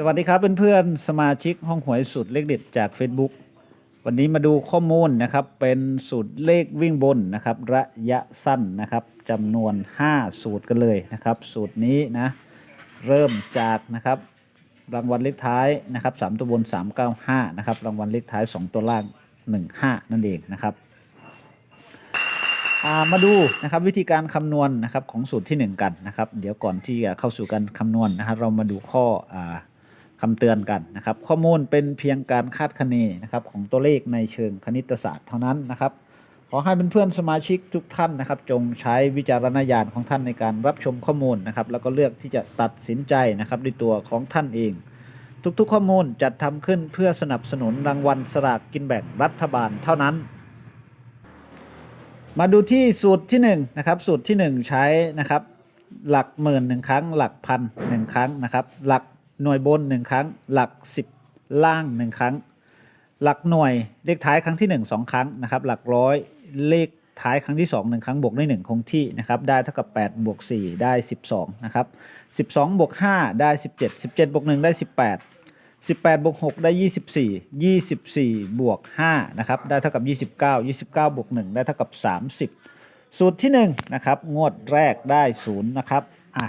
สวัสดีครับเพื่อนๆสมาชิกห้องหวยสูตรเลขเด็ดจาก Facebook วันนี้มาดูข้อมูลนะครับเป็นสูตรเลขวิ่งบนนะครับ ระยะสั้นนะครับจำนวน 5 สูตรกันเลยนะครับ สูตรนี้นะเริ่มจากนะครับรางวัลเลขท้ายนะครับ3ตัวบน 395นะครับรางวัลเลขท้าย 2 ตัวล่าง 15 นั่นเองนะครับามาดูนะครับวิธีการคำนวณนะครับของสูตรที่ 1 กันนะครับ เดี๋ยวก่อนที่จะเข้าสู่การคำนวณนะครับเรามาดูข้ออ่า คำเตือนกันนะครับ ข้อมูลเป็นเพียงการคาดคะเนนะครับของตัวเลขในเชิงคณิตศาสตร์เท่านั้นนะครับ ขอให้เพื่อนๆสมาชิกทุกท่านนะครับ จงใช้วิจารณญาณของท่านในการรับชมข้อมูลนะครับ แล้วก็เลือกที่จะตัดสินใจนะครับด้วยตัวของท่านเอง ทุกๆข้อมูลจัดทำขึ้นเพื่อสนับสนุนรางวัลสลากกินแบ่งรัฐบาลเท่านั้น มาดูที่สูตรที่1นะครับสูตรที่ 1 ใช้นะครับหลักหมื่นหนึ่งครั้ง หลักพันหนึ่งครั้งนะครับ หลัก หน่วยบนหนึ่งครั้ง หลักสิบล่างหนึ่งครั้ง หลักหน่วยเลขท้ายครั้งที่ 1 2 ครั้งนะครับ หลักร้อยเลขท้ายครั้งที่ 2 1 ครั้งบวกด้วย1คงที่นะครับได้เท่ากับ8บวก4ได้ 12นะครับ12บวก5ได้ 17 17บวก1ได้ 18 18บวก6ได้ 24 24 บวก5นะครับได้เท่ากับ 29 29 บวก 1 ได้เท่ากับ 30 สูตรที่1นะครับงวดแรกได้0นะครับอะ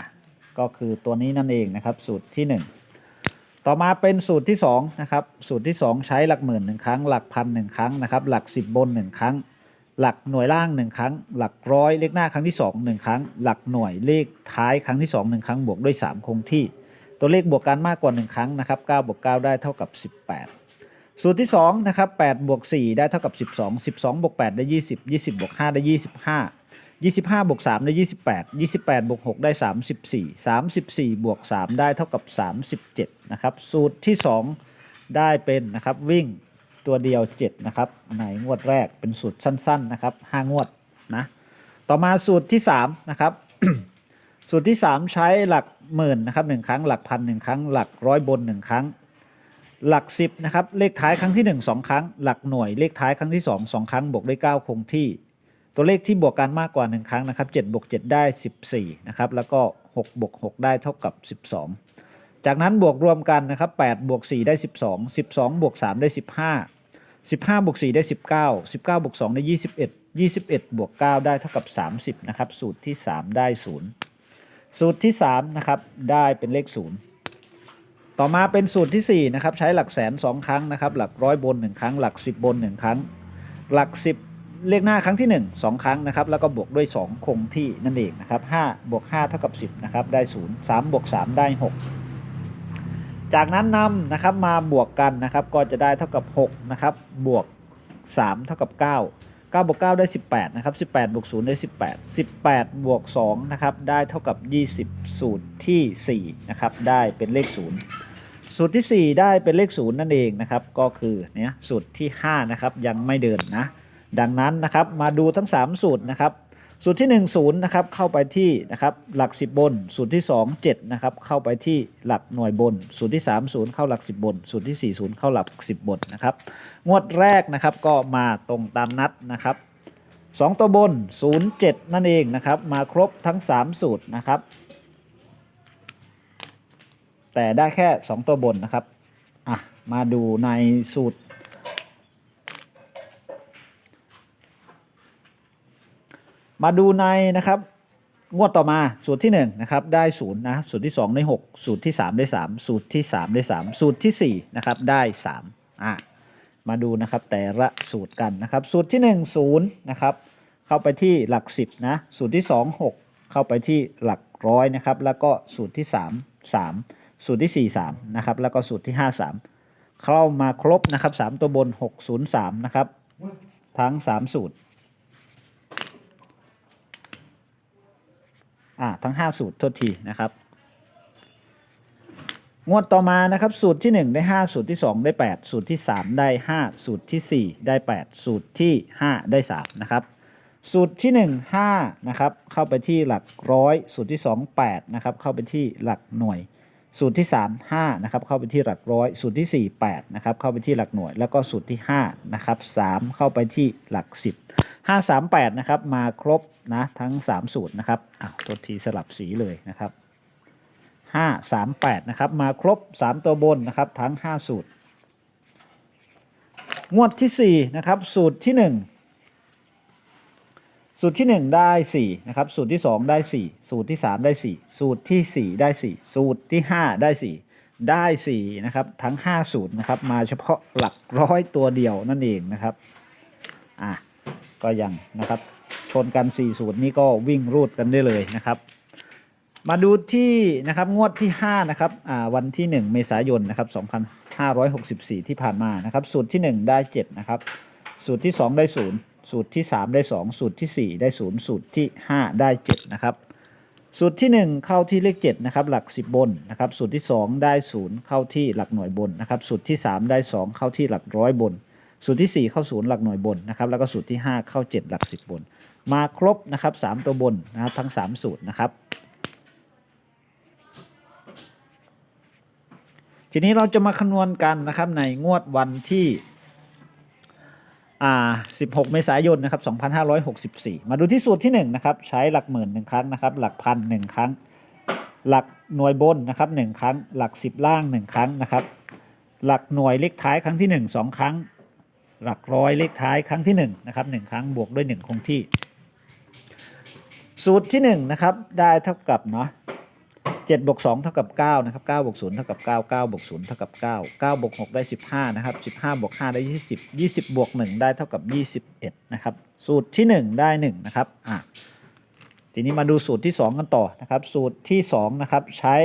ก็คือตัวนี้นั่นเองนะครับสูตรที่ 1 ต่อมาเป็นสูตรที่2นะครับสูตรที่ 2 ใช้หลักหมื่นหนึ่งครั้ง หลักพันหนึ่งครั้งนะครับหลัก 10 บน 1 ครั้ง หลักหน่วยล่าง 1 ครั้ง หลักร้อยเลขหน้าครั้งที่ 2 1 ครั้ง หลักหน่วยเลขท้ายครั้งที่ 2 1 ครั้งบวกด้วย 3 คงที่ ตัวเลขบวกกันมากกว่า 1 ครั้งนะครับ9บวก9ได้เท่ากับ 18 สูตรที่2นะครับ8บวก4ได้เท่ากับ 12 12บวก8ได้ 20 20บวก5ได้ 25 25บวก3ได้ 28 28บวก6ได้ 34 34บวก3ได้เท่ากับ 37 นะครับ สูตรที่ 2 ได้เป็นนะครับวิ่งตัวเดียว 7 นะครับในงวดแรกเป็นสูตรสั้น ๆ นะครับ 5 งวดนะต่อมาสูตรที่3นะครับ สูตรที่ 3 ใช้หลักหมื่นนะครับหนึ่งครั้งหลักพันหนึ่งครั้ง หลักร้อยบนหนึ่งครั้ง หลัก 10นะครับเลขท้ายครั้งที่ 1 2 ครั้ง หลักหน่วยเลขท้ายครั้งที่ 2 2 ครั้งบวกด้วย9คงที่ ตัวเลขที่บวกกันมากกว่า 1 ครั้งนะครับ7บวก7ได้ 14นะครับแล้วก็6บวก6ได้เท่ากับ 12 จากนั้นบวกรวมกันนะครับ8บวก4ได้ 12 12บวก3ได้ 15 15บวก4ได้ 19 19บวก2ได้ 21 21บวก9ได้เท่ากับ 30นะครับสูตรที่ 3 ได้ 0 สูตรที่3นะครับได้เป็นเลข 0 ต่อมาเป็นสูตรที่4นะครับใช้หลักแสน 2 ครั้งนะครับหลักร้อยบน 1 ครั้ง หลัก 10 บน 1 ครั้ง หลัก 10 เลขหน้าครั้งที่ 1 2 ครั้งนะครับ แล้วก็บวกด้วย 2 คงที่นั่นเองนะครับ5บวก5เท่ากับ 10นะครับได้ 0 3บวก3ได้ 6 จากนั้นนำนะครับมาบวกกันนะครับก็จะได้เท่ากับ6นะครับบวก 3 เท่ากับ 9 9บวก9ได้ 18นะครับ18บวก0ได้ 18 18บวก2นะครับได้เท่ากับ 20 สูตรทีสี่4นะครับได้เป็นเลข 0สูตรที่ 4 ได้เป็นเลข 0 นั่นเองนะครับ ก็คือเนี่ยสูตรที่ 5 นะครับ ยังไม่เดินนะ ดังนั้นนะครับมาดูทั้ง 3 สูตรนะครับสูตรที่ 1 0นะครับเข้าไปที่นะครับหลัก 10 บน สูตรที่ 2 7นะครับเข้าไปที่หลักหน่วยบน สูตรที่ 3 0 เข้าหลัก 10 บน สูตรที่ 4 0 เข้าหลัก 10 บนนะครับงวดแรกนะครับก็มาตรงตามนัดนะครับ2 ตัวบน 07 นั่นเองนะครับมาครบทั้ง 3 สูตรนะครับแต่ได้แค่ 2 ตัวบนนะครับอะมาดูในสูตร มาดูในนะครับงวดต่อมาสูตรที่1นะครับได้0นะสูตรที่ 2 ได้ 6 สูตรที่ 3 ได้ 3 สูตรที่ 3 ได้ 3 สูตรทีสี่4นะครับได้3อะมาดูนะครับแต่ละสูตรกันนะครับ สูตรที่ 1 0นะครับเข้าไปที่หลัก 10นะสูตรที่ 2 6 เข้าไปที่หลักร้อยนะครับแล้วก็สูตรที่ 3 3 สูตรที่ 4 3นะครับแล้วก็สูตรที่ 5 3 เข้ามาครบนะครับ 3 ตัวบน 6 0 3นะครับทั้ง 3 สูตร อ่าทั้ง 5 สูตรโทษทีนะครับงวดต่อมานะครับสูตรที่ 1 ได้ 5 สูตรที่ 2 ได้ 8 สูตรที่ 3 ได้ 5 สูตรที่ 4 ได้ 8 สูตรที่ 5 ได้ 3 นะครับ สูตรที่ 1 5 นะครับ เข้าไปที่หลักร้อย สูตรที่ 2 8 นะครับ เข้าไปที่หลักหน่วย สูตรที่ 3 5นะครับเข้าไปที่หลักร้อย สูตรที่ 4 8นะครับเข้าไปที่หลักหน่วย แล้วก็สูตรที่5นะครับ3เข้าไปที่หลัก 10 5 3 8นะครับมาครบนะทั้ง 3 สูตรนะครับอ้าตัวทีสลับสีเลยนะครับห้าสามแปดนะครับมาครบสามตัวบนนะครับทั้งห้าสูตร งวดที่สี่นะครับสูตรที่หนึ่ง สูตรที่หนึ่งได้สี่นะครับสูตรที่สองได้สี่สูตรที่สามได้สี่สูตรที่สี่ได้สี่สูตรที่ห้าได้สี่ได้สี่นะครับทั้งห้าสูตรนะครับมาเฉพาะหลักร้อยตัวเดียวนั่นเองนะครับอะก็ยังนะครับชนกัน 4 สูตรนี้ก็วิ่งรูดกันได้เลยนะครับ มาดูที่นะครับงวดที่5นะครับอ่าวันที่ 1 เมษายนนะครับ2564 ที่ผ่านมานะครับสูตรที่ 1 ได้7นะครับสูตรที่ 2 ได้ 0 สูตรที่ 3 ได้ 2 สูตรทีสี่ 4 ได้ 0 สูตรที่ 5 ได้ 7 นะครับ สูตรที่ 1 เข้าที่เลข7นะครับหลัก 10 บนนะครับสูตรที่ 2 ได้ 0 เข้าที่หลักหน่วยบนนะครับสูตรที่ 3 ได้ 2 เข้าที่หลักร้อยบน สูตรที่ 4 เข้าศูนย์หลักหน่วยบนนะครับแล้วก็สูตรที่ 5 เข้า 7 หลัก 10 บน มาครบนะครับ3ตัวบนนะครับทั้ง 3 สูตรนะครับทีนี้เราจะมาคำนวณกันนะครับในงวดวันที่ อ่า16 เมษายนนะครับ2564 มาดูที่สูตรที่1นะครับใช้หลักหมื่นหนึ่งครั้งนะครับหลักพันหนึ่งครั้ง หลักหน่วยบนนะครับหนึ่งครั้ง หลัก 10 ล่าง1ครั้งนะครับหลักหน่วยเลขท้ายครั้งที่ 1 2 ครั้ง หลักร้อยเลขท้ายครั้งที่1นะครับหนึ่งครั้งบวกด้วย 1 คงที่ สูตรที่1นะครับได้เท่ากับเนาะ 7บวก2เท่ากับ9นะครับ9บวก0เท่ากับ9 9บวก0เท่ากับ9 9บวก6ได้ 15นะครับ15บวก5ได้ 20 20บวก1ได้เท่ากับ 21นะครับสูตรที่ 1 ได้ 1 นะครับอะทีนี้มาดูสูตรที่ 2 กันต่อนะครับสูตรที่2นะครับใช้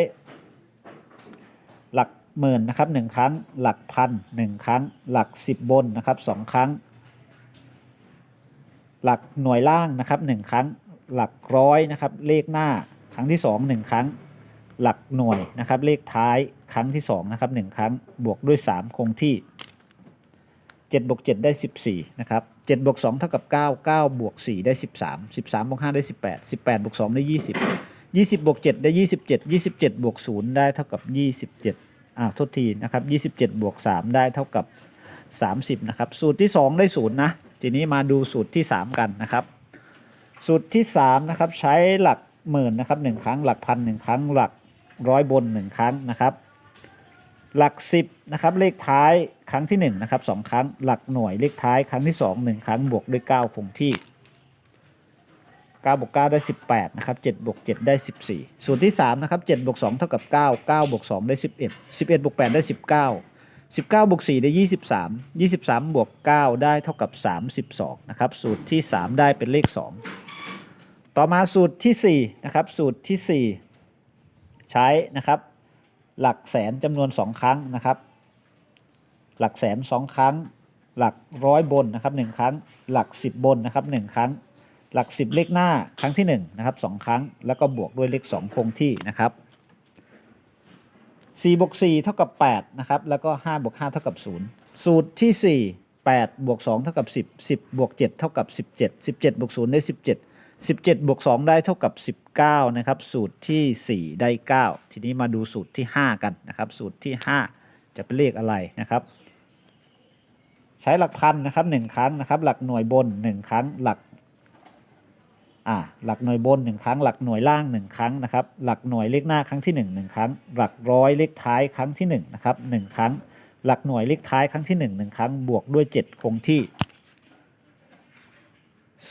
หลักหมื่นนะครับหนึ่งครั้งหลักพันหนึ่งครั้ง หลักสิบบนนะครับสองครั้ง หลักหน่วยล่างนะครับหนึ่งครั้งหลักร้อยนะครับเลขหน้าครั้งที่สองหนึ่งครั้ง หลักหน่วยนะครับ เลขท้ายครั้งที่สองนะครับหนึ่งครั้งบวกด้วยสามคงที่เจ็ดบวกเจ็ดได้สิบสี่นะครับเจ็ดบวกสองเท่ากับเก้าเก้าบวกสี่ได้สิบสามสิบสามบวกห้าได้สิบแปดสิบแปดบวกสองได้ยี่สิบยี่สิบบวกเจ็ดได้ยี่สิบเจ็ดยี่สิบเจ็ดบวกศูนย์ได้เท่ากับยี่สิบเจ็ดอ่าโทษทีนะครับ 27บวก3ได้เท่ากับ 30นะครับสูตรที่ 2 ได้ศูนย์นะทีนี้มาดูสูตรที่ 3 กันนะครับสูตรที่3นะครับใช้หลักหมื่นนะครับ1ครั้งหลักพัน1ครั้งหลัก ร้อยบน 1 ครั้งนะครับ หลัก 10นะครับเลขท้ายครั้งที่1นะครับ2ครั้ง หลักหน่วยเลขท้ายครั้งที่ 2 1 ครั้งบวกด้วย 9 คงที่9บวก9ได้ 18นะครับ7บวก7ได้ 14สูตรที่3นะครับ7บวก2เท่ากับ 9 9บวก2ได้ 11 11บวก8ได้ 19 19บวก4ได้ 23 23 บวก 9 ได้เท่ากับ 32 นะครับ สูตรที่ 3 ได้เป็นเลข 2 ต่อมาสูตรที่ 4 นะครับ สูตรที่ 4 ใช้นะครับ หลักแสนจำนวน 2 ครั้งนะครับ หลักแสน 2 ครั้ง หลักร้อยบนนะครับ 1 ครั้ง หลัก 10 บนนะครับ 1 ครั้ง หลัก 10 เลขหน้าครั้งที่1นะครับ2ครั้ง แล้วก็บวกด้วยเลข2คงที่นะครับ4บวก4เท่ากับ8นะครับ แล้วก็5บวก5เท่ากับ0สูตรที่ 4 8บวก2เท่ากับ10 10บวก7เท่ากับ17 17บวก0ได้ 17 17บวก2ได้เท่ากับ 19 นะครับ สูตรที่ 4 ได้ 9 ทีนี้มาดูสูตรที่ 5 กันนะครับ สูตรที่ 5 จะเป็นเลขอะไรนะครับ ใช้หลักพันนะครับ 1 ครั้งนะครับ หลักหน่วยบน 1 ครั้ง หลัก อ่า หลักหน่วยบน 1 ครั้ง หลักหน่วยล่าง 1 ครั้งนะครับ หลักหน่วยเลขหน้าครั้งที่ 1 1 ครั้ง หลักร้อยเลขท้ายครั้งที่1นะครับ1ครั้ง หลักหน่วยเลขท้ายครั้งที่ 1 1 ครั้ง บวกด้วย 7 คงที่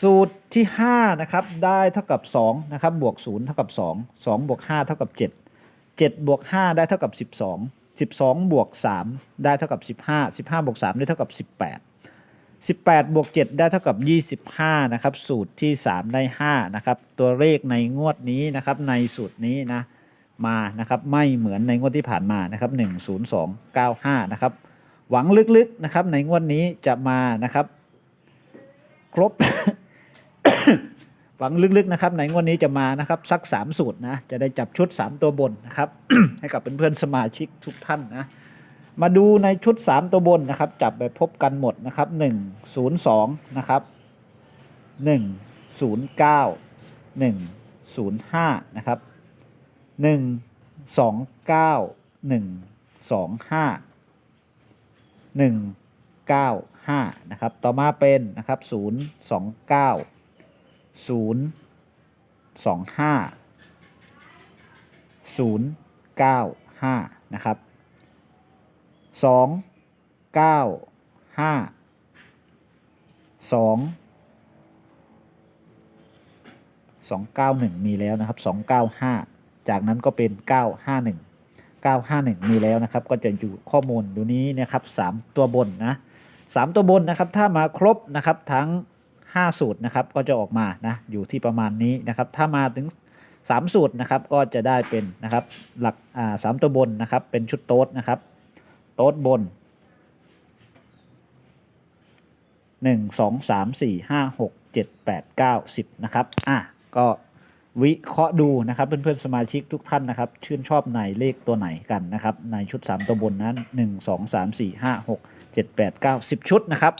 สูตรที่5นะครับได้เท่ากับ2นะครับบวก0เท่ากับ 2 2บวก5เท่ากับ 7 7บวก5ได้เท่ากับ 12 12บวก3ได้เท่ากับ 15 15บวก3ได้เท่ากับ 18 18บวก7ได้เท่ากับ 25นะครับสูตรที่ 3 ได้5นะครับตัวเลขในงวดนี้นะครับในสูตรนี้นะมานะครับไม่เหมือนในงวดที่ผ่านมานะครับ10295นะครับหวังลึกๆนะครับในงวดนี้จะมานะครับครบ หวังลึกๆนะครับในงวดนี้จะมานะครับสัก 3 สูตรนะจะได้จับชุด 3 ตัวบนนะครับ ให้กับเพื่อนๆสมาชิกทุกท่านนะมาดูในชุด 3 ตัวบนนะครับ จับไปพบกันหมดนะครับ 1 0 2 นะครับ 1 0 9 1 0 5 นะครับ 1 2 9 1 2 5 1 9 5 นะครับ ต่อมาเป็นนะครับ 0 2 9 0 2 5 0เก้าห้านะครับสองเก้าห้าสองสองเก้าหนึ่งมีแล้วนะครับสองเก้าห้าจากนั้นก็เป็นเก้าห้าหนึ่งเก้าห้าหนึ่งมีแล้วนะครับ ก็จะอยู่ข้อมูลดูนี้นะครับสามตัวบนนะสามตัวบนนะครับ ถ้ามาครบนะครับทั้ง 5 สูตรนะครับก็จะออกมานะอยู่ที่ประมาณนี้นะครับถ้ามาถึง 3 สูตรนะครับก็จะได้เป็นนะครับหลักอ่าสามตัวบนนะครับเป็นชุดโต๊ดนะครับโต๊ดบน 1 2 3 4 5 6 7 8 9 10นะครับอะก็วิเคราะห์ดูนะครับเพื่อนๆสมาชิกทุกท่านนะครับ ชื่นชอบในเลขตัวไหนกันนะครับ ในชุด 3 ตัวบนนั้น 1 2 3 4 5 6 7 8 9 10 ชุดนะครับ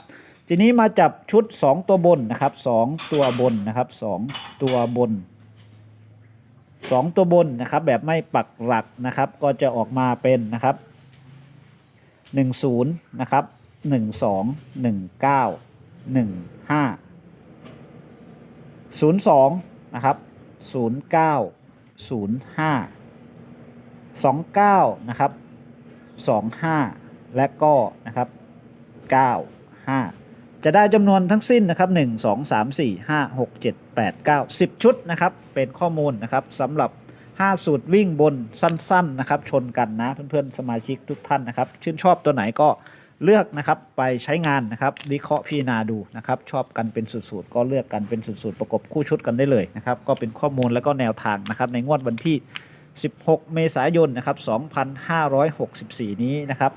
ทีนี้มาจับชุด 2 ตัวบนนะครับ2ตัวบนนะครับ2ตัวบน 2 ตัวบนนะครับ แบบไม่ปักหลักนะครับ ก็จะออกมาเป็นนะครับ 10 นะครับ 12 19 15 02 นะครับ 09 05 29 นะครับ 25 และก็นะครับ 9 5 จะได้จำนวนทั้งสิ้นนะครับ 1 2 3 4 5 6 7 8 9 10 ชุดนะครับ เป็นข้อมูลนะครับสำหรับ 5 สูตรวิ่งบนสั้นๆนะครับ ชนกันนะเพื่อนๆ สมาชิกทุกท่านนะครับ ชื่นชอบตัวไหนก็เลือกนะครับไปใช้งานนะครับวิเคราะห์พิจารณาดูนะครับ ชอบกันเป็นสูตรๆก็เลือกกันเป็นสูตรๆประกบคู่ชุดกันได้เลยนะครับ ก็เป็นข้อมูลแล้วก็แนวทางนะครับ ในงวดวันที่ 16 เมษายนนะครับ 2564 นี้นะครับ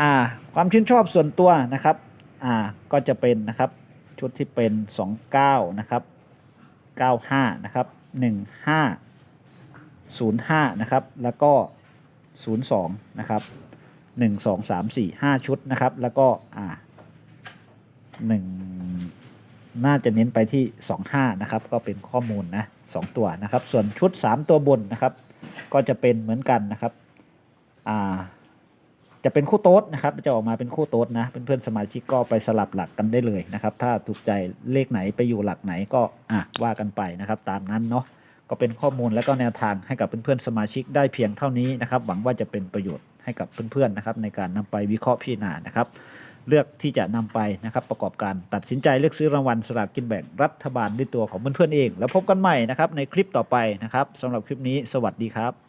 อ่า ความชื่นชอบส่วนตัวนะครับ อ่าก็จะเป็นนะครับชุดที่เป็น 29 นะครับ 95 นะครับ 15 05 นะครับ แล้วก็ 02 นะครับ 1 2 3 4 5 ชุดนะครับ แล้วก็อ่า1น่าจะเน้นไปที่ 25 นะครับ ก็เป็นข้อมูลนะ2ตัวนะครับ ส่วนชุด 3 ตัวบนนะครับ ก็จะเป็นเหมือนกันนะครับ อ่า จะเป็นคู่โต๊ดนะครับจะออกมาเป็นคู่โต๊ดนะเพื่อนๆสมาชิกก็ไปสลับหลักกันได้เลยนะครับ ถ้าถูกใจเลขไหนไปอยู่หลักไหนก็อะว่ากันไปนะครับ ตามนั้นเนาะก็เป็นข้อมูลและก็แนวทางให้กับเพื่อนๆสมาชิกได้เพียงเท่านี้นะครับ หวังว่าจะเป็นประโยชน์ให้กับเพื่อนๆนะครับ ในการนำไปวิเคราะห์พิจารณานะครับ เลือกที่จะนำไปนะครับ ประกอบการตัดสินใจเลือกซื้อรางวัลสลากกินแบ่งรัฐบาลด้วยตัวของเพื่อนๆเอง แล้วพบกันใหม่นะครับในคลิปต่อไปนะครับสำหรับคลิปนี้สวัสดีครับ